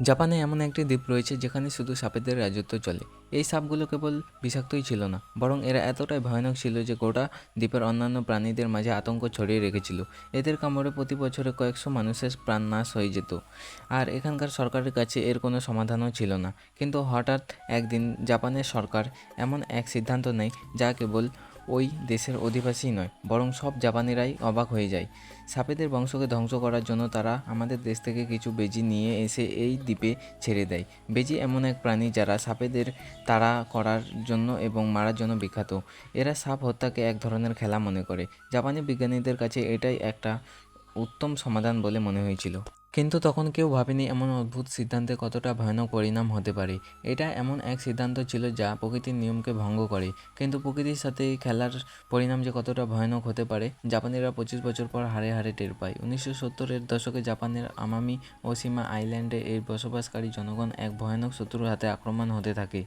জাপানে এমন একটি দ্বীপ রয়েছে যেখানে শুধু সাপেদের রাজত্ব চলে। এই সাপগুলো কেবল বিষাক্তই ছিল না, বরং এরা এতটাই ভয়ানক ছিল যে গোটা দ্বীপের অন্যান্য প্রাণীদের মাঝে আতঙ্ক ছড়িয়ে রেখেছিল। এদের কামড়ে প্রতি বছরে কয়েকশো মানুষের প্রাণ নাশ হয়ে যেত। আর এখানকার সরকারের কাছে এর কোনো সমাধানও ছিল না। কিন্তু হঠাৎ একদিন জাপানের সরকার এমন এক সিদ্ধান্ত নেয় যা কেবল ওই দেশের অধিবাসী নয়, বরং সব জাপানিরাই অবাক হয়ে যায়। সাপেদের বংশকে ধ্বংস করার জন্য তারা আমাদের দেশ থেকে কিছু বেজি নিয়ে এসে এই দ্বীপে ছেড়ে দেয়। বেজি এমন এক প্রাণী যারা সাপেদের তাড়া করার জন্য এবং মারার জন্য বিখ্যাত। এরা সাপ হত্যাকে এক ধরনের খেলা মনে করে। জাপানি বিজ্ঞানীদের কাছে এটাই একটা উত্তম সমাধান বলে মনে হয়েছিল। কিন্তু তখন কেউ ভাবেনি এমন অদ্ভুত সিদ্ধান্তে কতটা ভয়ানক পরিণাম হতে পারে। এটা এমন এক সিদ্ধান্ত ছিল যা প্রকৃতির নিয়মকে ভঙ্গ করে। কিন্তু প্রকৃতির সাথে খেলার পরিণাম যে কতটা ভয়ানক হতে পারে, জাপানিরা পঁচিশ বছর পর হারে হারে টের পায়। উনিশশো সত্তরের দশকে জাপানের আমামি ওসিমা আইল্যান্ডে এর বসবাসকারী জনগণ এক ভয়ানক শত্রুর হাতে আক্রমণ হতে থাকে,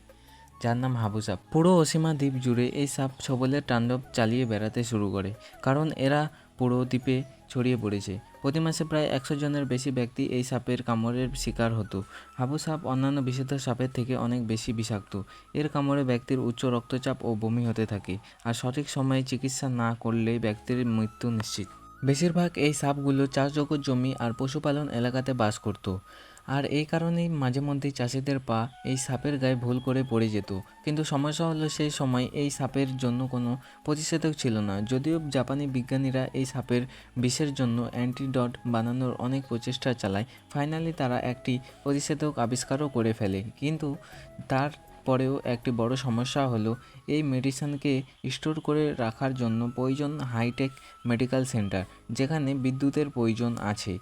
যার নাম হাবু সাপ। পুরো অসীমা দ্বীপ জুড়ে এই সাপ ছবলের তাণ্ডব চালিয়ে বেড়াতে শুরু করে, কারণ এরা পুরো দ্বীপে ছড়িয়ে পড়েছে। প্রতি মাসে প্রায় একশো জনের বেশি ব্যক্তি এই সাপের কামড়ের শিকার হতো। হাবু সাপ অন্যান্য বিষাক্ত সাপের থেকে অনেক বেশি বিষাক্ত। এর কামড়ে ব্যক্তির উচ্চ রক্তচাপ ও বমি হতে থাকে আর সঠিক সময়ে চিকিৎসা না করলে ব্যক্তির মৃত্যু নিশ্চিত। বেশিরভাগ এই সাপগুলো চাষযোগ্য জমি আর পশুপালন এলাকাতে বাস করত। আর এই কারণেই মাঝে মধ্যেই চাষিদের পা এই সাপের গায়ে ভুল করে পড়ে যেত। কিন্তু সমস্যা হলো সেই সময় এই সাপের জন্য কোনো প্রতিষেধক ছিল না। যদিও জাপানি বিজ্ঞানীরা এই সাপের বিষের জন্য অ্যান্টিডট বানানোর অনেক প্রচেষ্টা চালায়, ফাইনালি তারা একটি প্রতিষেধক আবিষ্কারও করে ফেলে। কিন্তু তার পরেও একটি বড় সমস্যা হলো এই মেডিসিনকে স্টোর করে রাখার জন্য প্রয়োজন হাইটেক মেডিকেল সেন্টার, যেখানে বিদ্যুতের প্রয়োজন আছে।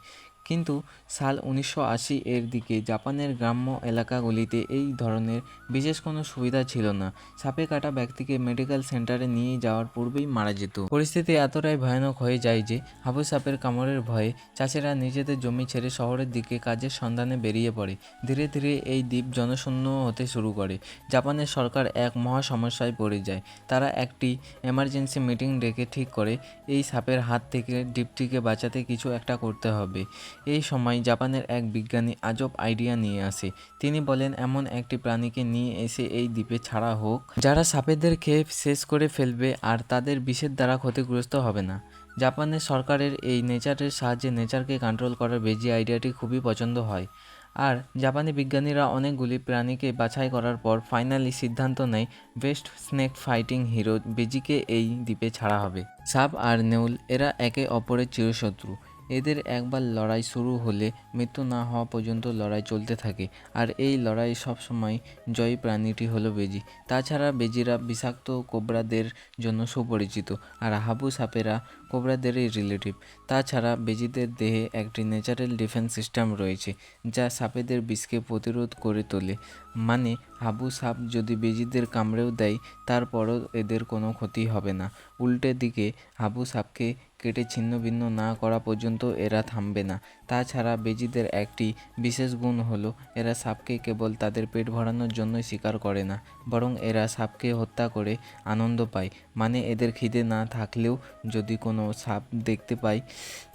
কিন্তু সাল উনিশশো আশি এর দিকে জাপানের গ্রাম্য এলাকাগুলিতে এই ধরনের বিশেষ কোনো সুবিধা ছিল না। সাপে কাটা ব্যক্তিকে মেডিকেল সেন্টারে নিয়ে যাওয়ার পূর্বেই মারা যেত। পরিস্থিতি এতটাই ভয়ানক হয়ে যায় যে হাবু সাপের কামড়ের ভয়ে চাষিরা নিজেদের জমি ছেড়ে শহরের দিকে কাজের সন্ধানে বেরিয়ে পড়ে। ধীরে ধীরে এই দ্বীপ জনশূন্য হতে শুরু করে। জাপানের সরকার এক মহা সমস্যায় পড়ে যায়। তারা একটি এমার্জেন্সি মিটিং ডেকে ঠিক করে, এই সাপের হাত থেকে দ্বীপটিকে বাঁচাতে কিছু একটা করতে হবে। এই সময় জাপানের এক বিজ্ঞানী আজব আইডিয়া নিয়ে আসে। তিনি বলেন, এমন একটি প্রাণীকে নিয়ে এসে এই দ্বীপে ছাড়া হোক, যারা সাপেদের খেয়ে শেষ করে ফেলবে আর তাদের বিষের দ্বারা ক্ষতিগ্রস্ত হবে না। জাপানের সরকারের এই নেচারের সাহায্যে নেচারকে কন্ট্রোল করার বেজি আইডিয়াটি খুবই পছন্দ হয়। আর জাপানি বিজ্ঞানীরা অনেকগুলি প্রাণীকে বাছাই করার পর ফাইনালি সিদ্ধান্ত নেয়, বেস্ট স্নেক ফাইটিং হিরো বেজিকে এই দ্বীপে ছাড়া হবে। সাপ আর নেউল এরা একে অপরের চিরশত্রু। এদের একবার লড়াই শুরু হলে মৃত্যু না হওয়া পর্যন্ত লড়াই চলতে থাকে। আর এই লড়াই সবসময় জয়ী প্রাণীটি হলো বেজি। তাছাড়া বেজিরা বিষাক্ত কোবরাদের জন্য সুপরিচিত, আর হাবু সাপেরা কোবরাদেরই রিলেটিভ তাছাড়া বেজিদের দেহে একটি ন্যাচারাল ডিফেন্স সিস্টেম রয়েছে, যা সাপেদের বিষকে প্রতিরোধ করে তোলে। মানে হাবু সাপ যদি বেজিদের কামড়েও দেয়, তারপরও এদের কোনো ক্ষতি হবে না। উল্টে দিকে, হাবু সাপকে কেটে ছিন্ন ভিন্ন না করা পর্যন্ত এরা থামবে না। তাছাড়া বেজিদের একটি বিশেষ গুণ হলো, এরা সাপকে কেবল তাদের পেট ভরানোর জন্যই শিকার করে না, বরং এরা সাপকে হত্যা করে আনন্দ পায়। মানে এদের খিদে না থাকলেও যদি কোনো সাপ দেখতে পায়,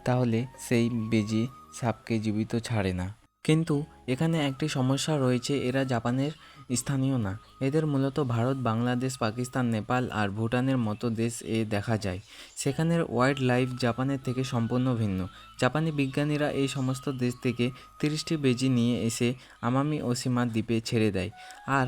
তাহলে সেই বেজি সাপকে জীবিত ছাড়ে না। কিন্তু এখানে একটি সমস্যা রয়েছে, এরা জাপানের স্থানীয় না। এদের মূলত ভারত, বাংলাদেশ, পাকিস্তান, নেপাল আর ভুটানের মতো দেশ এ দেখা যায়। সেখানের ওয়াইল্ড লাইফ জাপানের থেকে সম্পূর্ণ ভিন্ন। জাপানি বিজ্ঞানীরা এই সমস্ত দেশ থেকে তিরিশটি বেজি নিয়ে এসে আমামি ওসিমা দ্বীপে ছেড়ে দেয়। আর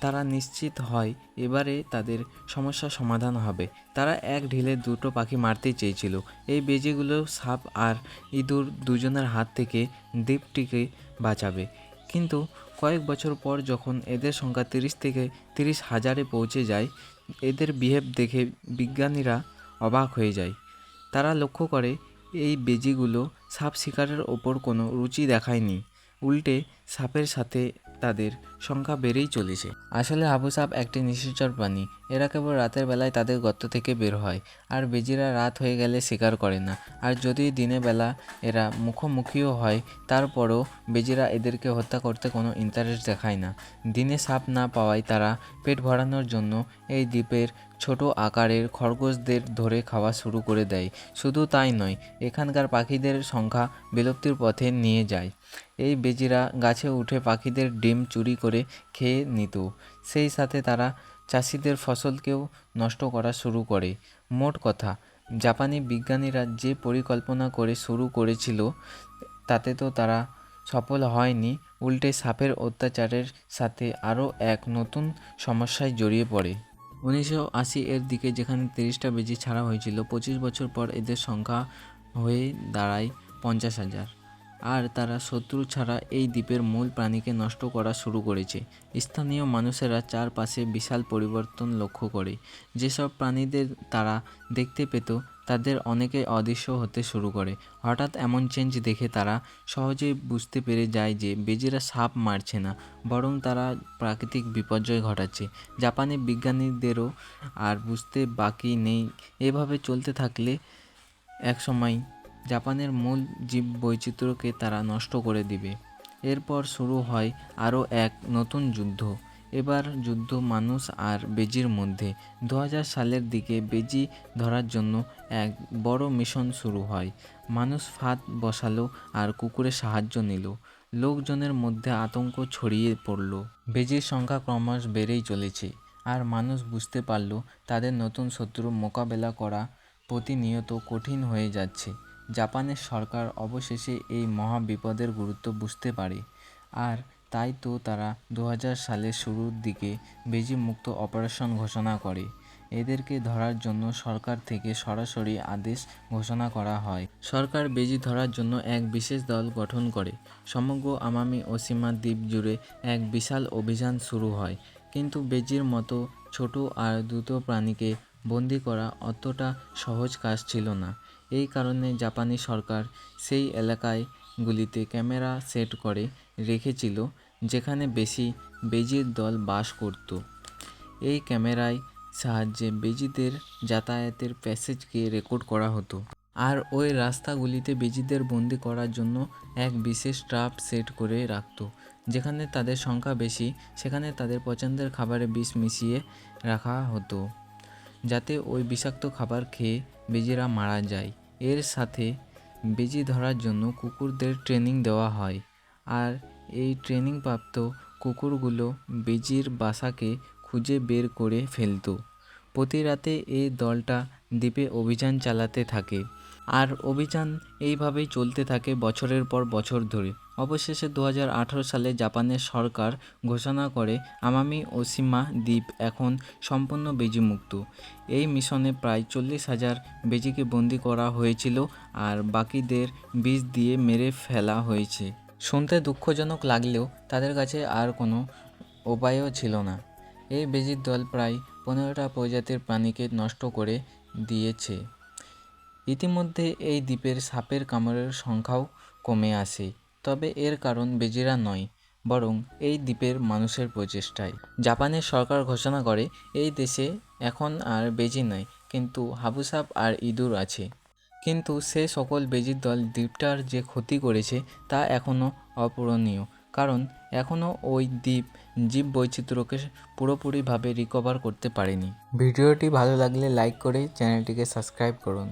তারা নিশ্চিত হয় এবারে তাদের সমস্যার সমাধান হবে। তারা এক ঢিলে দুটো পাখি মারতে চেয়েছিল। এই বেজিগুলো সাপ আর ইঁদুর দুজনের হাত থেকে দ্বীপটিকে বাঁচাবে। কিন্তু কয়েক বছর পর যখন এদের সংখ্যা তিরিশ থেকে তিরিশ হাজারে পৌঁছে যায়, এদের বিহেভ দেখে বিজ্ঞানীরা অবাক হয়ে যায়। তারা লক্ষ্য করে, এই বেজিগুলো সাপ শিকারের ওপর কোনো রুচি দেখায়নি। উল্টে সাপের সাথে তাদের সংখ্যা বেড়েই চলেছে। আসলে আবু সাপ একটি নিশিচর প্রাণী এরা কেবল রাতের বেলায় তাদের গর্ত থেকে বের হয়, আর বেজিরা রাত হয়ে গেলে শিকার করে না। আর যদি দিনে বেলা এরা মুখোমুখিও হয়, তারপরও বেজিরা এদেরকে হত্যা করতে কোনো ইন্টারেস্ট দেখায় না। দিনে সাপ না পাওয়ায় তারা পেট ভরানোর জন্য এই দ্বীপের ছোট আকারের খরগোশদের ধরে খাওয়া শুরু করে দেয়। শুধু তাই নয়, এখানকার পাখিদের সংখ্যা বিলুপ্তির পথে নিয়ে যায়। এই বেজিরা গাছে উঠে পাখিদের ডিম চুরি করে খেয়ে নিত। সেই সাথে তারা চাষিদের ফসলকেও নষ্ট করা শুরু করে। মোট কথা, জাপানি বিজ্ঞানীরা যে পরিকল্পনা করে শুরু করেছিল, তাতে তো তারা সফল হয়নি। উল্টে সাপের অত্যাচারের সাথে আরও এক নতুন সমস্যায় জড়িয়ে পড়ে। উনিশশো আশি এর দিকে যেখানে তিরিশটা বেজি ছাড়া হয়েছিল, পঁচিশ বছর পর এদের সংখ্যা হয়ে দাঁড়ায় পঞ্চাশ হাজার। আর তারা শত্রু ছাড়া এই দ্বীপের মূল প্রাণীকে নষ্ট করা শুরু করেছে। স্থানীয় মানুষেরা চারপাশে বিশাল পরিবর্তন লক্ষ্য করে। যেসব প্রাণীদের তারা দেখতে পেত, তাদের অনেকে অদৃশ্য হতে শুরু করে। হঠাৎ এমন চেঞ্জ দেখে তারা সহজেই বুঝতে পেরে যায় যে বেজিরা সাপ মারছে না, বরং তারা প্রাকৃতিক বিপর্যয় ঘটাচ্ছে। জাপানি বিজ্ঞানীদেরও আর বুঝতে বাকি নেই। এভাবে চলতে থাকলে একসময় জাপানের মূল জীব বৈচিত্র্যকে তারা নষ্ট করে দিবে। এরপর শুরু হয় আরও এক নতুন যুদ্ধ। এবার যুদ্ধ মানুষ আর বেজির মধ্যে। দু হাজার সালের দিকে বেজি ধরার জন্য এক বড় মিশন শুরু হয়। মানুষ ফাঁদ বসালো আর কুকুরের সাহায্য নিল। লোকজনের মধ্যে আতঙ্ক ছড়িয়ে পড়ল। বেজির সংখ্যা ক্রমশ বেড়েই চলেছে আর মানুষ বুঝতে পারল তাদের নতুন শত্রু মোকাবেলা করা প্রতিনিয়ত কঠিন হয়ে যাচ্ছে। জাপানের সরকার অবশেষে এই মহা বিপদের গুরুত্ব বুঝতে পারে। আর তাই তো তারা দু হাজার সালের শুরুর দিকে বেজি মুক্ত অপারেশন ঘোষণা করে। এদেরকে ধরার জন্য সরকার থেকে সরাসরি আদেশ ঘোষণা করা হয়। সরকার বেজি ধরার জন্য এক বিশেষ দল গঠন করে। সমগ্র আমামি ওসিমা দ্বীপ জুড়ে এক বিশাল অভিযান শুরু হয়। কিন্তু বেজির মতো ছোট আর দ্রুত প্রাণীকে বন্দি করা অতটা সহজ কাজ ছিল না। এই কারণে জাপানি সরকার সেই এলাকায়গুলিতে ক্যামেরা সেট করে রেখেছিল, যেখানে বেশি বেজির দল বাস করত। এই ক্যামেরায় সাহায্যে বেজিদের যাতায়াতের প্যাসেজকে রেকর্ড করা হতো। আর ওই রাস্তাগুলিতে বেজিদের বন্দি করার জন্য এক বিশেষ ট্রাপ সেট করে রাখতো, যেখানে তাদের সংখ্যা বেশি, সেখানে তাদের পছন্দের খাবারে বিষ মিশিয়ে রাখা হতো, যাতে ওই বিষাক্ত খাবার খেয়ে বেজিরা মারা যায়। এর সাথে বেজি ধরার জন্য কুকুরদের ট্রেনিং দেওয়া হয়। আর এই ট্রেনিং প্রাপ্ত কুকুরগুলো বেজির বাসাকে খুঁজে বের করে ফেলত। প্রতি রাতে এই দলটা দ্বীপে অভিযান চালাতে থাকে। আর অভিযান এইভাবেই চলতে থাকে বছরের পর বছর ধরে। অবশেষে দু হাজার আঠেরো সালে জাপানের সরকার ঘোষণা করে, আমামি ওসিমা দ্বীপ এখন সম্পূর্ণ বেজিমুক্ত। এই মিশনে প্রায় চল্লিশ হাজার বেজিকে বন্দি করা হয়েছিল আর বাকিদের বিষ দিয়ে মেরে ফেলা হয়েছে। শুনতে দুঃখজনক লাগলেও তাদের কাছে আর কোনো উপায়ও ছিল না। এই বেজির দল প্রায় পনেরোটা প্রজাতির প্রাণীকে নষ্ট করে দিয়েছে। ইতিমধ্যে এই দ্বীপের সাপের কামড়ের সংখ্যাও কমে আসে, তবে এর কারণ বেজিরা নয়, বরং এই দ্বীপের মানুষের প্রচেষ্টায় জাপানের সরকার ঘোষণা করে, এই দেশে এখন আর বেজি নয়, কিন্তু হাবুসাপ আর ইঁদুর আছে। কিন্তু সে সকল বেজির দল দ্বীপটার যে ক্ষতি করেছে তা এখনও অপূরণীয়, কারণ এখনও ওই দ্বীপ জীব বৈচিত্র্যকে পুরোপুরিভাবে রিকভার করতে পারেনি। ভিডিওটি ভালো লাগলে লাইক করে চ্যানেলটিকে সাবস্ক্রাইব করুন।